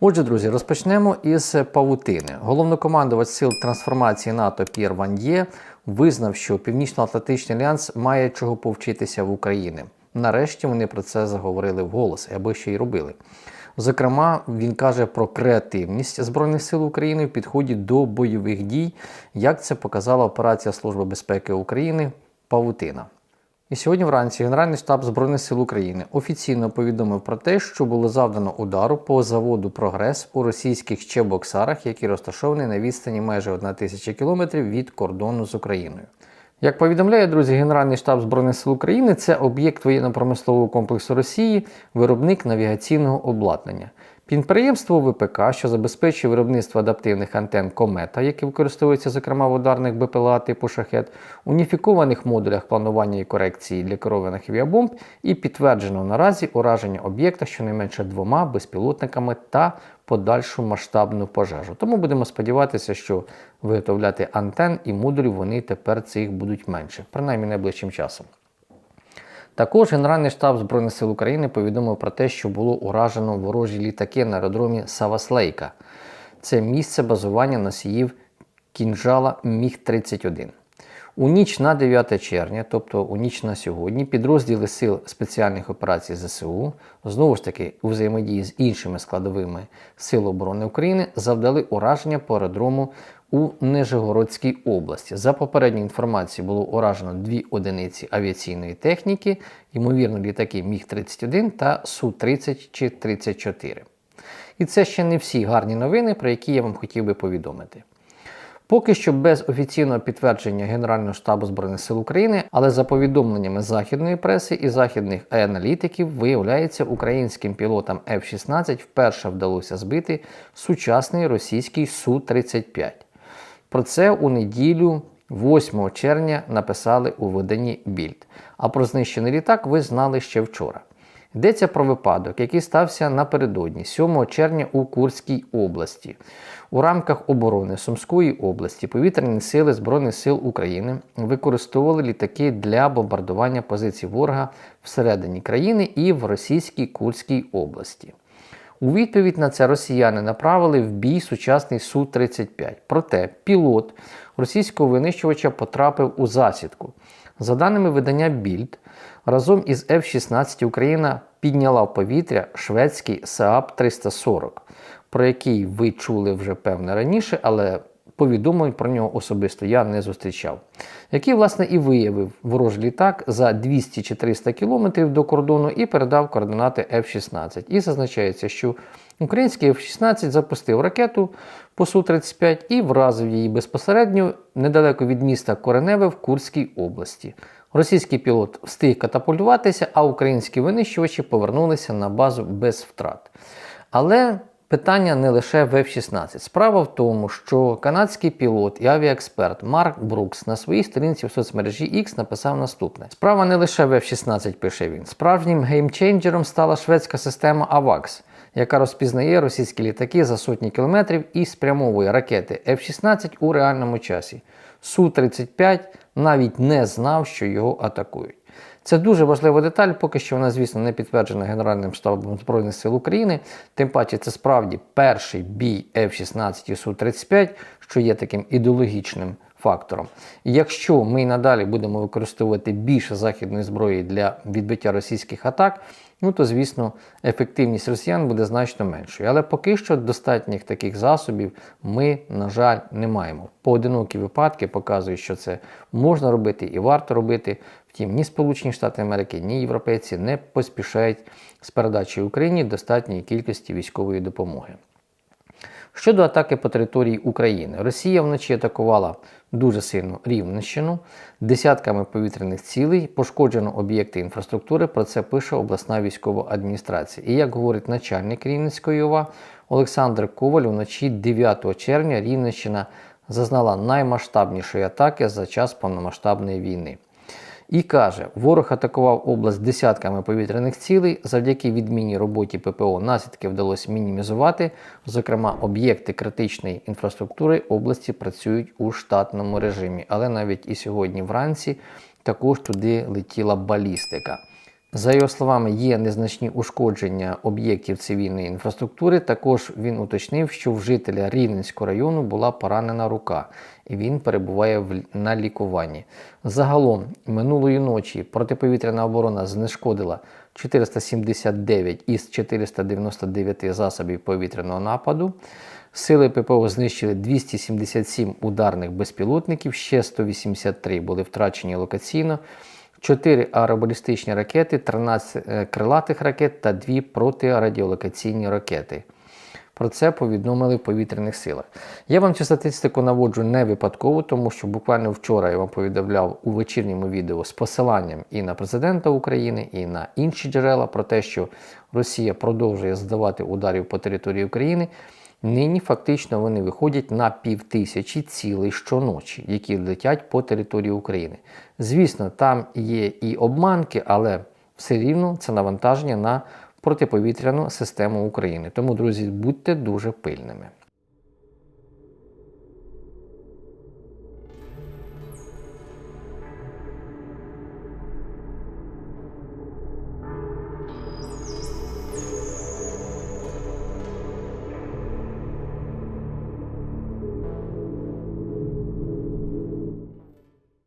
Отже, друзі, розпочнемо із павутини. Головнокомандувач сил трансформації НАТО П'єр Ван'є визнав, що Північно-Атлантичний альянс має чого повчитися в Україні. Нарешті вони про це заговорили вголос, аби ще й робили. Зокрема, він каже про креативність Збройних сил України в підході до бойових дій, як це показала операція Служби безпеки України Павутина. І сьогодні вранці Генеральний штаб Збройних сил України офіційно повідомив про те, що було завдано удару по заводу Прогрес у російських Чебоксарах, який розташований на відстані майже 1 тисяча кілометрів від кордону з Україною. Як повідомляє друзі, Генеральний штаб Збройних сил України це об'єкт воєнно-промислового комплексу Росії, виробник навігаційного обладнання. Підприємство ВПК, що забезпечує виробництво адаптивних антенн комета, які використовуються зокрема в ударних БПЛА типу шахет, уніфікованих модулях планування і корекції для керованих авіабомб, і підтверджено наразі ураження об'єкта щонайменше двома безпілотниками та подальшу масштабну пожежу. Тому будемо сподіватися, що виготовляти антенн і модулів вони тепер цих будуть менше, принаймні найближчим часом. Також Генеральний штаб Збройних сил України повідомив про те, що було уражено ворожі літаки на аеродромі Саваслейка. Це місце базування носіїв кінжала Міг-31. У ніч на 9 червня, тобто у ніч на сьогодні, підрозділи сил спеціальних операцій ЗСУ, знову ж таки у взаємодії з іншими складовими Сил оборони України, завдали ураження по аеродрому у Нижегородській області. За попередньою інформацією було уражено дві одиниці авіаційної техніки, ймовірно, літаки Міг-31 та Су-30 чи 34. І це ще не всі гарні новини, про які я вам хотів би повідомити. Поки що без офіційного підтвердження Генерального штабу Збройних сил України, але за повідомленнями західної преси і західних аналітиків, виявляється, українським пілотам F-16 вперше вдалося збити сучасний російський Су-35. Про це у неділю, 8 червня, написали у виданні Більд. А про знищений літак ви знали ще вчора. Йдеться про випадок, який стався напередодні, 7 червня у Курській області. У рамках оборони Сумської області повітряні сили Збройних сил України використовували літаки для бомбардування позицій ворога всередині країни і в російській Курській області. У відповідь на це росіяни направили в бій сучасний Су-35. Проте пілот російського винищувача потрапив у засідку. За даними видання Більд, разом із F-16 Україна підняла в повітря шведський Saab 340, про який ви чули вже певне раніше, але повідомлень про нього особисто я не зустрічав. Який, власне, і виявив ворожий літак за 200 чи 300 кілометрів до кордону і передав координати F-16. І зазначається, що український F-16 запустив ракету по Су-35 і вразив її безпосередньо недалеко від міста Кореневе в Курській області. Російський пілот встиг катапультуватися, а українські винищувачі повернулися на базу без втрат. Але питання не лише в F-16. Справа в тому, що канадський пілот і авіаексперт Марк Брукс на своїй сторінці в соцмережі X написав наступне: справа не лише в F-16, пише він. Справжнім геймченджером стала шведська система AVAX, яка розпізнає російські літаки за сотні кілометрів і спрямовує ракети F-16 у реальному часі. Су-35 навіть не знав, що його атакують. Це дуже важлива деталь, поки що вона, звісно, не підтверджена Генеральним штабом Збройних сил України. Тим паче, це справді перший бій F-16 і Су-35, що є таким ідеологічним фактором. І якщо ми надалі будемо використовувати більше західної зброї для відбиття російських атак, ну то звісно ефективність росіян буде значно меншою. Але поки що достатніх таких засобів ми, на жаль, не маємо. Поодинокі випадки показують, що це можна робити і варто робити. Втім, ні Сполучені Штати Америки, ні європейці не поспішають з передачею Україні достатньої кількості військової допомоги. Щодо атаки по території України, Росія вночі атакувала дуже сильно Рівненщину, десятками повітряних цілей, пошкоджено об'єкти інфраструктури. Про це пише обласна військова адміністрація. І як говорить начальник Рівненської ОВА Олександр Коваль, вночі 9 червня Рівненщина зазнала наймасштабнішої атаки за час повномасштабної війни. І каже, ворог атакував область десятками повітряних цілей. Завдяки відмінній роботі ППО наслідки вдалося мінімізувати. Зокрема, об'єкти критичної інфраструктури області працюють у штатному режимі. Але навіть і сьогодні вранці також туди летіла балістика. За його словами, є незначні ушкодження об'єктів цивільної інфраструктури. Також він уточнив, що в жителя Рівненського району була поранена рука, і він перебуває в- на лікуванні. Загалом минулої ночі протиповітряна оборона знешкодила 479 із 499 засобів повітряного нападу. Сили ППО знищили 277 ударних безпілотників, ще 183 були втрачені локаційно. 4 аеробалістичні ракети, 13 е, крилатих ракет та 2 протирадіолокаційні ракети. Про це повідомили в повітряних силах. Я вам цю статистику наводжу не випадково, тому що буквально вчора я вам повідомляв у вечірньому відео з посиланням і на президента України, і на інші джерела про те, що Росія продовжує здавати ударів по території України. Нині фактично вони виходять на півтисячі цілей щоночі, які летять по території України. Звісно, там є і обманки, але все рівно це навантаження на протиповітряну систему України. Тому, друзі, будьте дуже пильними.